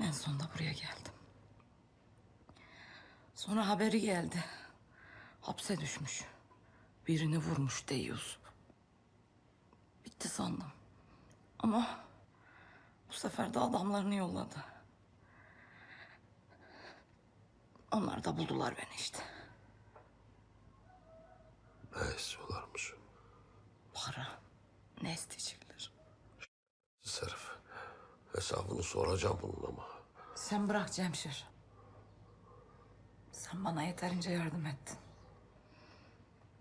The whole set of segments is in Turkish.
En sonunda buraya geldim. Sonra haberi geldi. Hapse düşmüş. Birini vurmuş deyiyoruz. Bitti sandım. Ama bu sefer de adamlarını yolladı. Onlar da buldular beni işte. Ne istiyorlarmış? Para. Ne isteyecekler? Siz herif. Hesabını soracağım bunun ama. Sen bırak Cemşir. Sen bana yeterince yardım ettin.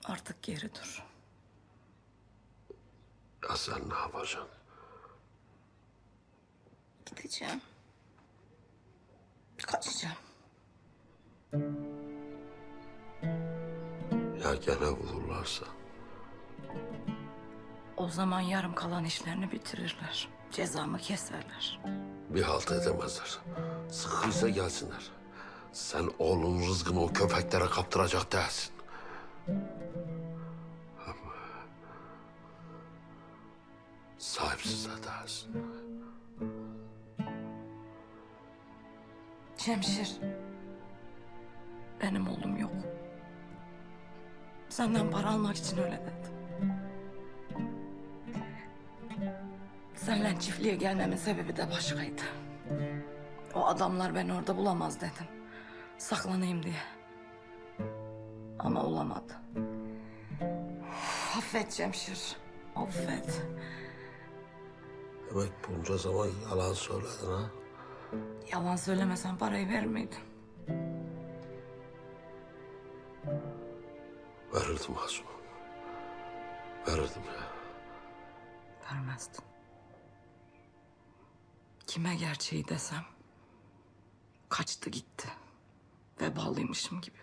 Artık geri dur. Ya sen ne yapacaksın? Gideceğim. Kaçacağım. Ya gene bulurlarsa? O zaman yarım kalan işlerini bitirirler. Cezamı keserler. Bir halt edemezler. Sıkıysa gelsinler. Sen oğlunun rızkını o köpeklere kaptıracak değilsin. Ama sahipsiz de değilsin. Cemşir. Benim oğlum yok. Senden para almak için öyle dedi. Seninle çiftliğe gelmemin sebebi de başkaydı. O adamlar beni orada bulamaz dedim. Saklanayım diye. Ama olamadı. Üf, Affet Cemşir. Affet. Demek bunca zaman yalan söyledin ha? Yalan söylemesen parayı verir miydin? Verirdim Masum. Verirdim ya. Vermezdin. Kime gerçeği desem kaçtı gitti. Vebalıymışım gibi.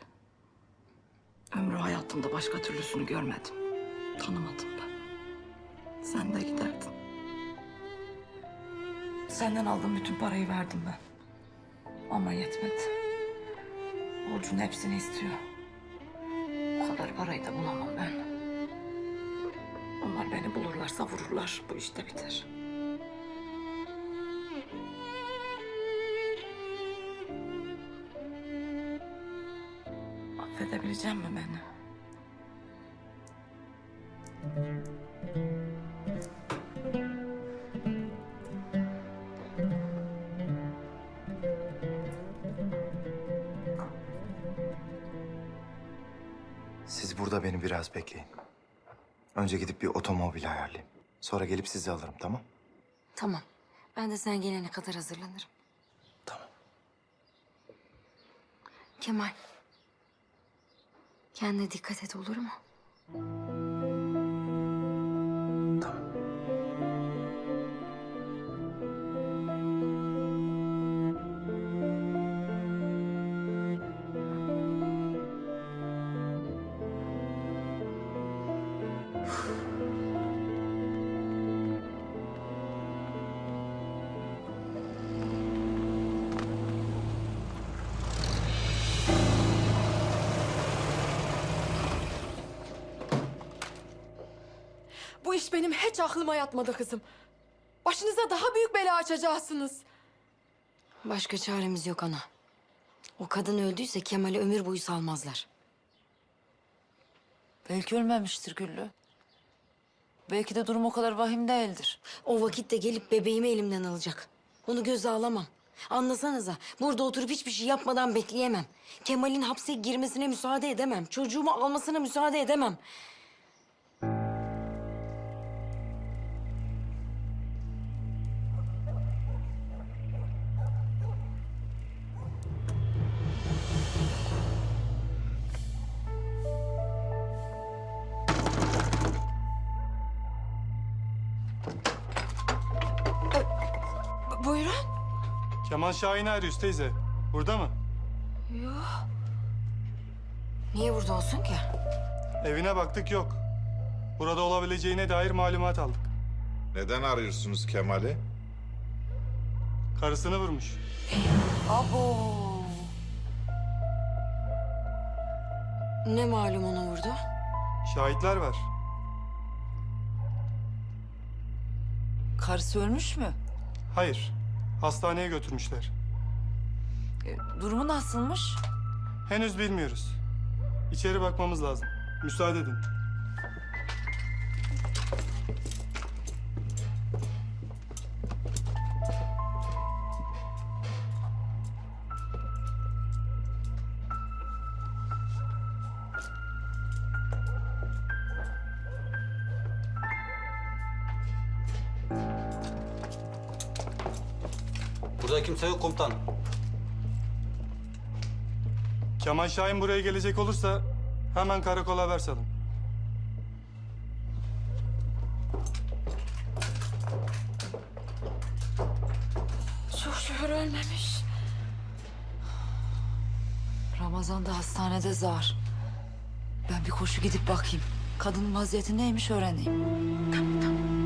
Ömrü hayatımda başka türlüsünü görmedim. Tanımadım ben. Sen de giderdin. Senden aldığım bütün parayı verdim ben. Ama yetmedi. Borcun hepsini istiyor. O kadar parayı da bulamam ben. Onlar beni bulurlarsa vururlar. Bu işte biter. Affedebilecek mi beni? Siz burada beni biraz bekleyin. Önce gidip bir otomobil ayarlayayım. Sonra gelip sizi alırım tamam? Tamam. Ben de sen gelene kadar hazırlanırım. Tamam. Kemal. Kendine dikkat et olur mu? Benim hiç aklıma yatmadı kızım. Başınıza daha büyük bela açacaksınız. Başka çaremiz yok ana. O kadın öldüyse Kemal'i ömür boyu salmazlar. Belki ölmemiştir Güllü. Belki de durum o kadar vahim değildir. O vakitte gelip bebeğimi elimden alacak. Onu göze alamam. Anlasanıza burada oturup hiçbir şey yapmadan bekleyemem. Kemal'in hapse girmesine müsaade edemem. Çocuğumu almasına müsaade edemem. Buyurun. Kemal Şahin arıyoruz teyze. Burada mı? Niye burada olsun ki? Evine baktık yok. Burada olabileceğine dair malumat aldık. Neden arıyorsunuz Kemal'i? Karısını vurmuş. Abo. Ne malum onu vurdu? Şahitler var. Karısı ölmüş mü? Hayır. Hastaneye götürmüşler. E, durumu nasılmış? Henüz bilmiyoruz. İçeri bakmamız lazım. Müsaade edin. Burada kimse yok komutan. Kemal Şahin buraya gelecek olursa hemen karakola haber salın. Çok şükür ölmemiş. Ramazan da hastanede zar. Ben bir koşu gidip bakayım. Kadının vaziyeti neymiş öğreneyim. Beni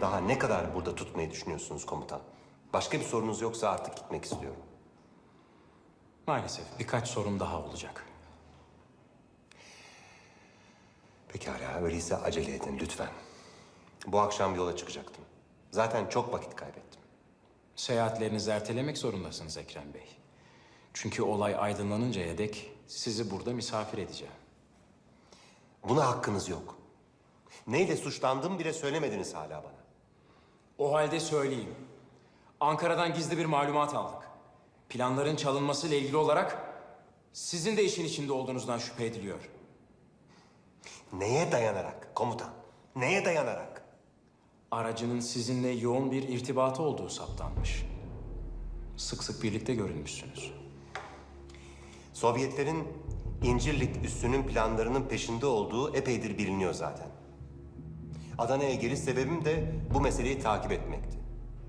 daha ne kadar burada tutmayı düşünüyorsunuz komutan? Başka bir sorunuz yoksa artık gitmek istiyorum. Maalesef birkaç sorum daha olacak. Pekala, öyleyse acele edin lütfen. Bu akşam yola çıkacaktım. Zaten çok vakit kaybettim. Seyahatlerinizi ertelemek zorundasınız Ekrem Bey. Çünkü olay aydınlanıncaya dek sizi burada misafir edeceğim. Buna hakkınız yok. Neyle suçlandığımı bile söylemediniz hala bana. O halde söyleyeyim. Ankara'dan gizli bir malumat aldık. Planların çalınmasıyla ilgili olarak sizin de işin içinde olduğunuzdan şüphe ediliyor. Neye dayanarak komutan? Neye dayanarak? Aracının sizinle yoğun bir irtibatı olduğu saptanmış. Sık sık birlikte görünmüşsünüz. Sovyetlerin İncirlik üssünün planlarının peşinde olduğu epeydir biliniyor zaten. Adana'ya geliş sebebim de bu meseleyi takip etmekti.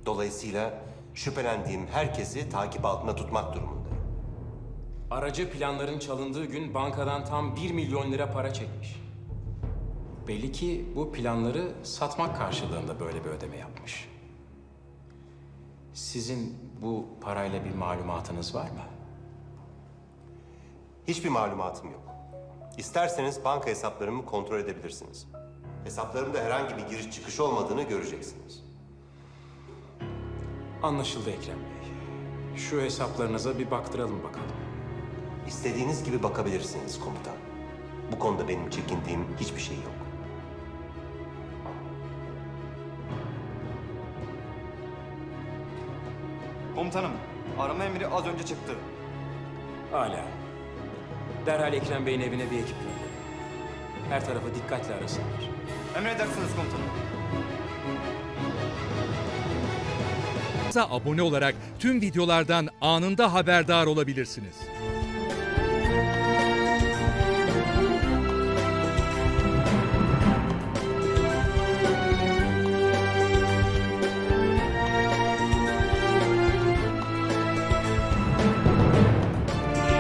Dolayısıyla şüphelendiğim herkesi takip altında tutmak durumundayım. Aracı planların çalındığı gün bankadan tam 1 milyon lira para çekmiş. Belli ki bu planları satmak karşılığında böyle bir ödeme yapmış. Sizin bu parayla bir malumatınız var mı? Hiçbir malumatım yok. İsterseniz banka hesaplarımı kontrol edebilirsiniz. Hesaplarımda herhangi bir giriş çıkış olmadığını göreceksiniz. Anlaşıldı Ekrem Bey. Şu hesaplarınıza bir baktıralım bakalım. İstediğiniz gibi bakabilirsiniz komutan. Bu konuda benim çekindiğim hiçbir şey yok. Komutanım, arama emri az önce çıktı. Hala. Derhal Ekrem Bey'in evine bir ekip gönderin. Her tarafı dikkatle arasınlar. Emredersiniz komutanım. abone olarak tüm videolardan anında haberdar olabilirsiniz.